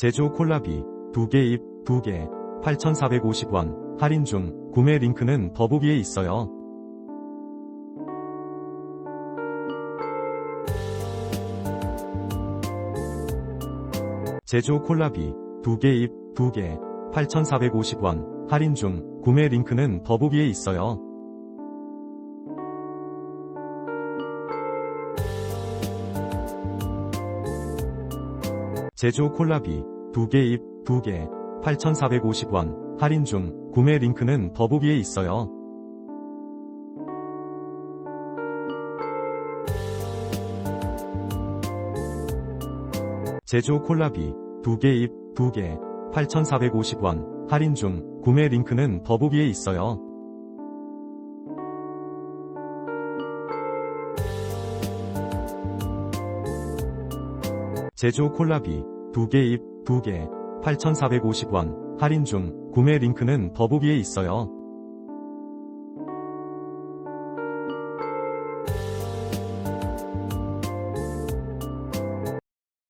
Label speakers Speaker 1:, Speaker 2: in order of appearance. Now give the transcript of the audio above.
Speaker 1: 제조 콜라비 2개 입 2개 8,450원 할인 중 구매 링크는 더보기에 있어요. 제조 콜라비 2개 입 2개 8,450원 할인 중 구매 링크는 더보기에 있어요. 제조 콜라비 2개 입 2개. 8,450원. 할인 중. 구매 링크는 더보기에 있어요. 제조 콜라비. 2개 입 2개. 8,450원. 할인 중. 구매 링크는 더보기에 있어요. 제조 콜라비. 2개 입 2개 8,450원 할인 중 구매 링크는 더보기에 있어요.